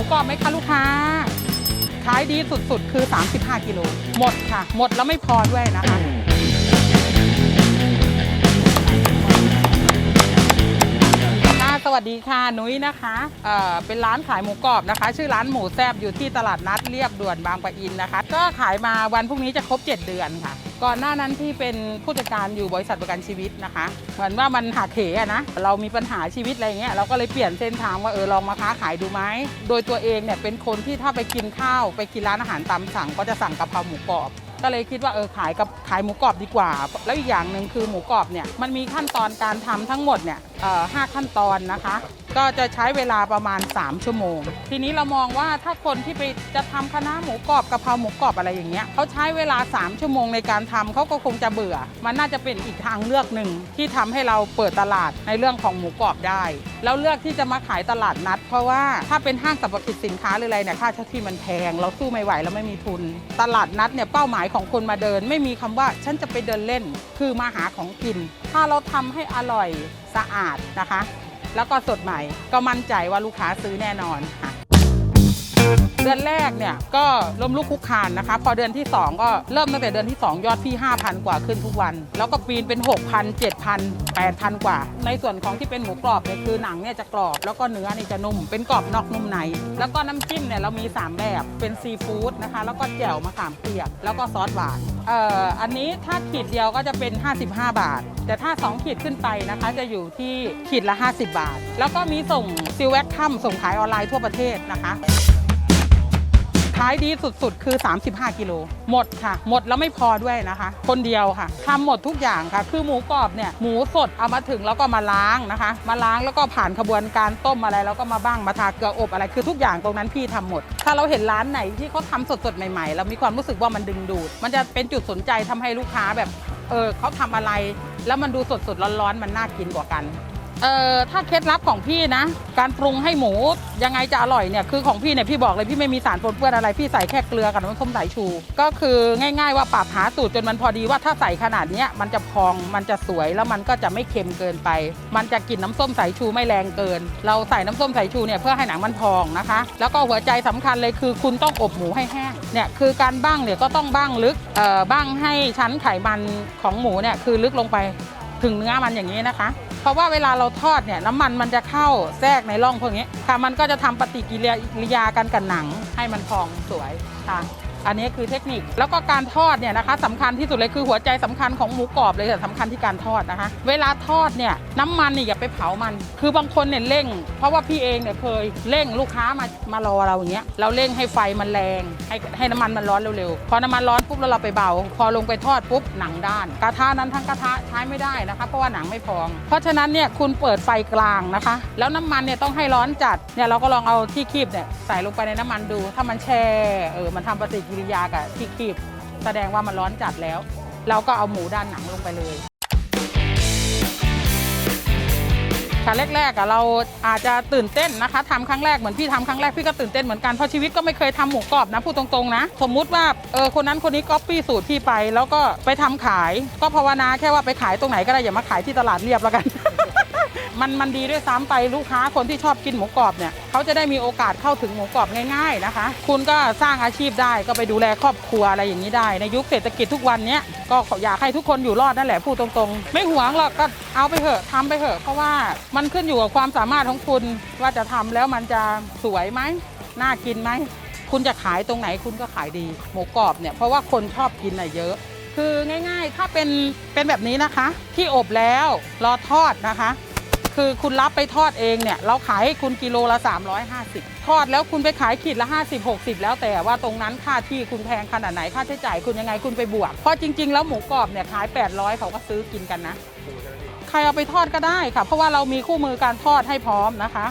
มูกรอบไหมคะลูกค้าขายดีสุดๆ คือ 35 กิโล หมดค่ะ หมดแล้วไม่พอด้วยนะคะ สวัสดีค่ะ นุ้ยนะคะเอ่อเป็นร้านขายหมูกรอบนะคะ ชื่อร้านหมูแซบอยู่ที่ตลาดนัดเรียบด่วนบางปะอินนะคะ ก็ขายมาวันพรุ่งนี้จะครบ 7 เดือนค่ะ ก่อนหน้านั้นที่เป็นผู้จัดการอยู่บริษัทประกันชีวิตนะคะ เหมือนว่ามันหักเหอะนะ เรามีปัญหาชีวิตอะไรเงี้ยเราก็เลยเปลี่ยนเส้นทางว่าเออลองมาค้าขายดูไหมโดยตัวเองเนี่ยเป็นคนที่ถ้าไปกินข้าวไปกินร้านอาหารตามสั่งก็จะสั่งกะเพราหมูกรอบ ก็เลยคิดว่าเออขายกับขายหมูกรอบดีกว่า แล้วอีกอย่างหนึ่งคือหมูกรอบเนี่ยมันมีขั้นตอนการทำทั้งหมดเนี่ยห้าขั้นตอนนะคะก็จะใช้เวลาประมาณ 3 ชั่วโมง ทีนี้เรามองว่าถ้าคนที่ไปจะทำคณะหมูกรอบกะเพราหมูกรอบอะไรอย่างเงี้ยเขาใช้เวลา 3 ชั่วโมงในการทำเขาก็คงจะเบื่อ มันน่าจะเป็นอีกทางเลือกหนึ่งที่ทำให้เราเปิดตลาดในเรื่องของหมูกรอบได้ แล้วเลือกที่จะมาขายตลาดนัด เพราะว่าถ้าเป็นห้างสรรพสินค้าหรืออะไรเนี่ยค่าเช่าที่มันแพง เราสู้ไม่ไหวแล้วไม่มีทุน ตลาดนัดเนี่ยเป้าหมายของคนมาเดิน ไม่มีคำว่าฉันจะไปเดินเล่น คือมาหาของกิน ถ้าเราทำให้อร่อยสะอาดนะคะ แล้วก็สดใหม่ ก็มั่นใจว่าลูกค้าซื้อแน่นอนค่ะ เดือนแรกเนี่ยก็ล้มลุกคุกคานนะคะ พอเดือนที่ 2 ก็เริ่มตั้งแต่เดือนที่ 2 ยอดพี่ 5,000 กว่าขึ้นทุกวัน แล้วก็ปีนเป็น 6,000 7,000 8,000 กว่า ในส่วนของที่เป็นหมูกรอบเนี่ยคือหนังเนี่ยจะกรอบ แล้วก็เนื้อเนี่ยจะนุ่ม เป็นกรอบนอกนุ่มใน แล้วก็น้ำจิ้มเนี่ยเรามี 3 แบบเป็นซีฟู้ดนะคะ แล้วก็แจ่วมะขามเปียก แล้วก็ซอสหวานเอ่ออันนี้ถ้าขีดเดียวก็จะเป็น 55 บาท แต่ถ้า 2 ขีดขึ้นไปนะคะ จะอยู่ที่ขีดละ 50 บาท แล้วก็มีส่งซิลแวคคัมส่งขายออนไลน์ทั่วประเทศนะคะ ขายดีสุดๆ คือ 35 กิโล หมดค่ะ หมดแล้วไม่พอด้วยนะคะ คนเดียวค่ะทำหมดทุกอย่างค่ะ คือหมูกรอบเนี่ยหมูสดเอามาถึงแล้วก็มาล้างนะคะ มาล้างแล้วก็ผ่านขบวนการต้มอะไรแล้วก็มาบ้างมาทาเกลืออบอะไรคือทุกอย่างตรงนั้นพี่ทำหมด ถ้าเราเห็นร้านไหนที่เขาทำสดๆใหม่ๆเรามีความรู้สึกว่ามันดึงดูด มันจะเป็นจุดสนใจทำให้ลูกค้าแบบเออเขาทำอะไร แล้วมันดูสดๆร้อนๆมันน่ากินกว่ากัน เอ่อถ้าเคล็ดลับของพี่นะ การปรุงให้หมูยังไงจะอร่อยเนี่ยคือของพี่เนี่ยพี่บอกเลยพี่ไม่มีสารปนเปื้อนอะไรพี่ใส่แค่เกลือกับน้ำส้มสายชู ก็คือง่ายๆว่าปรับหาสูตรจนมันพอดีว่าถ้าใส่ขนาดเนี้ยมันจะพองมันจะสวยแล้วมันก็จะไม่เค็มเกินไป มันจะกลิ่นน้ำส้มสายชูไม่แรงเกิน เราใส่น้ำส้มสายชูเนี่ยเพื่อให้หนังมันพองนะคะ แล้วก็หัวใจสำคัญเลยคือคุณต้องอบหมูให้แห้งเนี่ยคือการบ้างเนี่ยก็ต้องบ้างลึกเอ่อบ้างให้ชั้นไขมันของหมูเนี่ยคือลึกลงไปถึงเนื้อมันอย่างนี้นะคะ เพราะว่าเวลาเราทอดเนี่ยน้ำมันมันจะเข้าแทรกในร่องพวกนี้ค่ะมันก็จะทำปฏิกิริยากันกับหนังให้มันพองสวยค่ะ อันนี้คือเทคนิคแล้วก็การทอดเนี่ยนะคะสำคัญที่สุดเลยคือหัวใจสำคัญของหมูกรอบเลยแต่สำคัญที่การทอดนะคะ เวลาทอดเนี่ยน้ำมันนี่อย่าไปเผามัน คือบางคนเนี่ยเร่ง เพราะว่าพี่เองเนี่ยเคยเร่งลูกค้ามามารอเราอย่างเงี้ยเราเร่งให้ไฟมันแรง ให้ให้น้ำมันมันร้อนเร็วๆพอน้ำมันร้อนปุ๊บแล้วเราไปเบา พอลงไปทอดปุ๊บหนังด้าน กระทะนั้นทั้งกระทะใช้ไม่ได้นะคะเพราะว่าหนังไม่พอง เพราะฉะนั้นเนี่ยคุณเปิดไฟกลางนะคะ แล้วน้ำมันเนี่ยต้องให้ร้อนจัดเนี่ยเราก็ลองเอาที่คีบเนี่ยใส่ลงไปในน้ำมันดู ถ้ามันแช่เออมันทำปฏิกิริยากับที่คีบแสดงว่ามันร้อนจัดแล้ว เราก็เอาหมูด้านหนังลงไปเลยค่ะแรกๆอะเราอาจจะตื่นเต้นนะคะทำครั้งแรกเหมือนพี่ทำครั้งแรกพี่ก็ตื่นเต้นเหมือนกันเพราะชีวิตก็ไม่เคยทำหมูกรอบนะพูดตรงๆนะ สมมุติว่าเออคนนั้นคนนี้ก๊อปปี้สูตรพี่ไป แล้วก็ไปทำขาย ก็ภาวนาแค่ว่าไปขายตรงไหนก็ได้อย่ามาขายที่ตลาดเรียบแล้วกัน มันมันดีด้วยซ้ำไปลูกค้าคนที่ชอบกินหมูกรอบเนี่ยเขาจะได้มีโอกาสเข้าถึงหมูกรอบง่ายๆนะคะ คุณก็สร้างอาชีพได้ก็ไปดูแลครอบครัวอะไรอย่างนี้ได้ ในยุคเศรษฐกิจทุกวันนี้ก็อยากให้ทุกคนอยู่รอดนั่นแหละพูดตรงๆ ไม่หวงหรอกก็เอาไปเถอะทำไปเถอะเพราะว่ามันขึ้นอยู่กับความสามารถของคุณว่าจะทำแล้วมันจะสวยไหมน่ากินไหมคุณจะขายตรงไหนคุณก็ขายดีหมูกรอบเนี่ยเพราะว่าคนชอบกินน่ะเยอะคือง่ายๆ ถ้าเป็นเป็นแบบนี้นะคะ ที่อบแล้วรอทอดนะคะ คือคุณรับไปทอดเองเนี่ย เราขายให้คุณกิโลละ 350 ทอดแล้วคุณไปขายขีดละ 50 60 แล้วแต่ว่าตรงนั้นค่าที่คุณแพงขนาดไหนค่าใช้จ่ายคุณยังไงคุณไปบวก เพราะจริง ๆ แล้วหมูกรอบเนี่ยขาย 800 เขาก็ซื้อกินกันนะ ใครเอาไปทอดก็ได้ค่ะ เพราะว่าเรามีคู่มือการทอดให้พร้อมนะคะ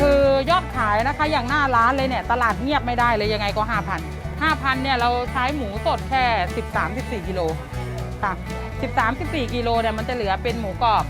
คือยอดขายนะคะอย่างหน้าร้านเลยเนี่ยตลาดเงียบไม่ได้เลยยังไงก็ 5,000 5,000เนี่ยเราใช้หมูสดแค่ 13-14กิโล ค่ะ13-14 กิโลเนี่ยมันจะเหลือเป็นหมูกรอบ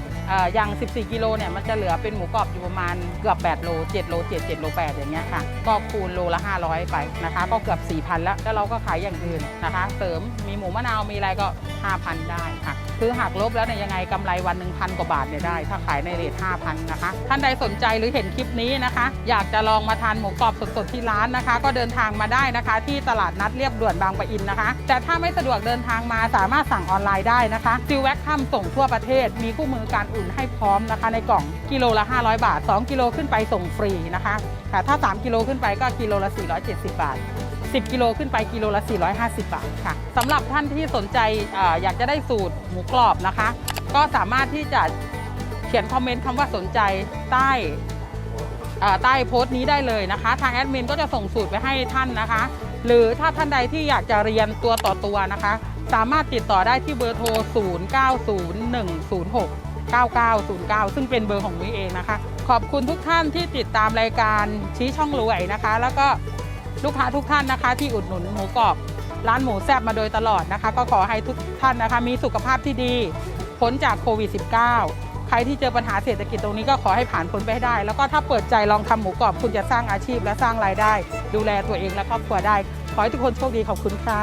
อย่าง 14 กิโลเนี่ยมันจะเหลือเป็นหมูกรอบอยู่ประมาณเกือบ 8 โล 7 โล 7 7 โล 8 อย่างเงี้ยค่ะ ก็คูณโลละ 500 ไปนะคะ ก็เกือบ 4,000 แล้ว แล้วเราก็ขายอย่างอื่นนะคะ เสริมมีหมูมะนาวมีอะไรก็ 5,000 ได้ค่ะ คือหักลบแล้วเนี่ยยังไงกำไรวันหนึ่งพันกว่าบาทเนี่ยได้ ถ้าขายในเรท5,000 นะคะ ท่านใดสนใจหรือเห็นคลิปนี้นะคะ อยากจะลองมาทานหมูกรอบสดๆที่ร้านนะคะ ก็เดินทางมาได้นะคะ ที่ตลาดนัดเรียบด่วนบางปะอินนะคะ แต่ถ้าไม่สะดวกเดินทางมาสามารถสั่งออนไลน์ได้นะคะซิลแวคทำส่งทั่วประเทศมีคู่มือการอุนให้พร้อมนะคะ ในกล่องกิโลละ 500 บาท 2 กิโลขึ้นไปส่งฟรีนะคะค่ะถ้า 3 กิโลขึ้นไปก็กิโลละ 470 บาท 10 กิโลขึ้นไปกิโลละ 450 บาทค่ะสำหรับท่านที่สนใจออยากจะได้สูตรหมูกรอบนะคะ ก็สามารถที่จะเขียนคอมเมนต์คำว่าสนใจใต้ใต้โพสต์นี้ได้เลยนะคะ ทางแอดมินก็จะส่งสูตรไปให้ท่านนะคะ หรือถ้าท่านใดที่อยากจะเรียนตัวต่อตัวนะคะ สามารถติดต่อได้ที่เบอร์โทร 090106 9909 ซึ่งเป็นเบอร์ของนุ้ยเองนะคะ ขอบคุณทุกท่านที่ติดตามรายการชี้ช่องรวยนะคะ แล้วก็ลูกค้าทุกท่านนะคะ ที่อุดหนุนหมูกรอบร้านหมูแซบมาโดยตลอดนะคะ ก็ขอให้ทุกท่านนะคะ มีสุขภาพที่ดีพ้นจากโควิด -19 ใครที่เจอปัญหาเศรษฐกิจตรงนี้ก็ขอให้ผ่านพ้นไปให้ได้ แล้วก็ถ้าเปิดใจลองทำหมูกรอบคุณจะสร้างอาชีพและสร้างรายได้ ดูแลตัวเองและครอบครัวได้ ขอให้ทุกคนโชคดีขอบคุณค่ะ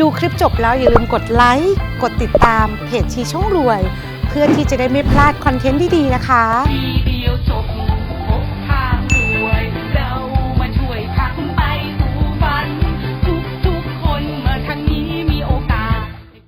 ดูคลิปจบแล้วอย่าลืมกดไลค์กดติดตามเพจชีช่องรวย เพื่อที่จะได้ไม่พลาดคอนเทนต์ดีๆนะคะ